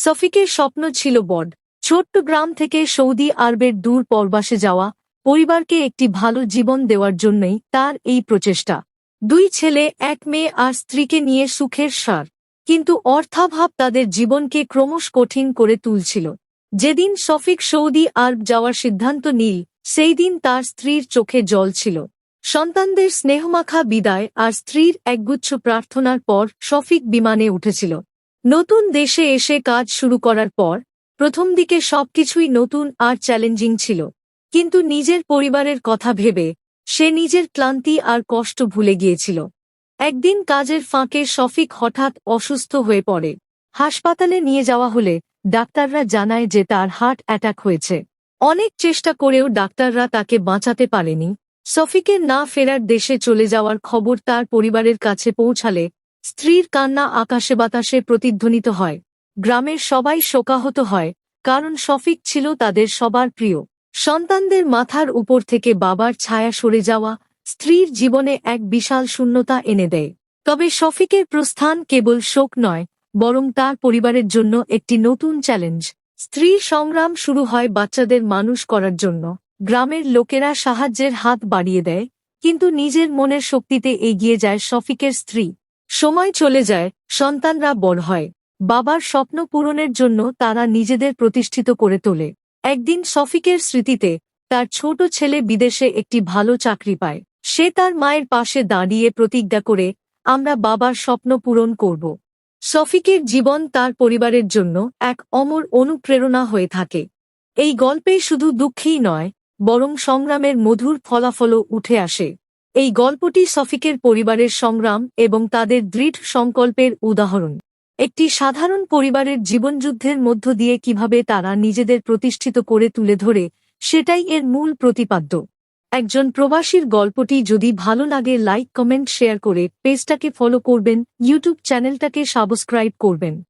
সফিকের স্বপ্ন ছিল বড ছোট্ট গ্রাম থেকে সৌদি আরবের দূর পরবাসে যাওয়া, পরিবারকে একটি ভালো জীবন দেওয়ার জন্যই তার এই প্রচেষ্টা। দুই ছেলে, এক মেয়ে আর স্ত্রীকে নিয়ে সুখের সার। কিন্তু অর্থাভাব তাদের জীবনকে ক্রমশ কঠিন করে তুলছিল। যেদিন শফিক সৌদি আরব যাওয়ার সিদ্ধান্ত নিল, সেই দিন তার স্ত্রীর চোখে জল ছিল। সন্তানদের স্নেহমাখা বিদায় আর স্ত্রীর একগুচ্ছ প্রার্থনার পর শফিক বিমানে উঠেছিল। নতুন দেশে এসে কাজ শুরু করার পর, প্রথম দিকে সবকিছুই নতুন আর চ্যালেঞ্জিং ছিল। কিন্তু নিজের পরিবারের কথা ভেবে, সে নিজের ক্লান্তি আর কষ্ট ভুলে গিয়েছিল। একদিন কাজের ফাঁকে শফিক হঠাৎ অসুস্থ হয়ে পড়ে। হাসপাতালে নিয়ে যাওয়া হলে ডাক্তাররা জানায় যে তার হার্ট অ্যাটাক হয়েছে। অনেক চেষ্টা করেও ডাক্তাররা তাকে বাঁচাতে পারেনি। শফিকের না ফেরার দেশে চলে যাওয়ার খবর তার পরিবারের কাছে পৌঁছালে স্ত্রীর কান্না আকাশে বাতাসে প্রতিধ্বনিত হয়। গ্রামের সবাই শোকাহত হয়, কারণ শফিক ছিল তাদের সবার প্রিয়। সন্তানদের মাথার উপর থেকে বাবার ছায়া সরে যাওয়া স্ত্রীর জীবনে এক বিশাল শূন্যতা এনে দেয়। তবে শফিকের প্রস্থান কেবল শোক নয়, বরং তার পরিবারের জন্য একটি নতুন চ্যালেঞ্জ। স্ত্রীর সংগ্রাম শুরু হয় বাচ্চাদের মানুষ করার জন্য। গ্রামের লোকেরা সাহায্যের হাত বাড়িয়ে দেয়, কিন্তু নিজের মনের শক্তিতে এগিয়ে যায় শফিকের স্ত্রী। সময় চলে যায়, সন্তানরা বড় হয়। বাবার স্বপ্ন পূরণের জন্য তারা নিজেদের প্রতিষ্ঠিত করে তোলে। একদিন সফিকের স্মৃতিতে তার ছোট ছেলে বিদেশে একটি ভালো চাকরি পায়। সে তার মায়ের পাশে দাঁড়িয়ে প্রতিজ্ঞা করে, আমরা বাবার স্বপ্ন পূরণ করব। সফিকের জীবন তার পরিবারের জন্য এক অমর অনুপ্রেরণা হয়ে থাকে। এই গল্পে শুধু দুঃখেই নয়, বরং সংগ্রামের মধুর ফলাফলও উঠে আসে। এই গল্পটি শফিকের পরিবারের সংগ্রাম এবং তাদের দৃঢ় সংকল্পের উদাহরণ। একটি সাধারণ পরিবারের জীবনযুদ্ধের মধ্য দিয়ে কীভাবে তারা নিজেদের প্রতিষ্ঠিত করে তুলে ধরে, সেটাই এর মূল প্রতিপাদ্য। একজন প্রবাসীর গল্পটি যদি ভালো লাগে লাইক, কমেন্ট, শেয়ার করে পেজটাকে ফলো করবেন, ইউটিউব চ্যানেলটাকে সাবস্ক্রাইব করবেন।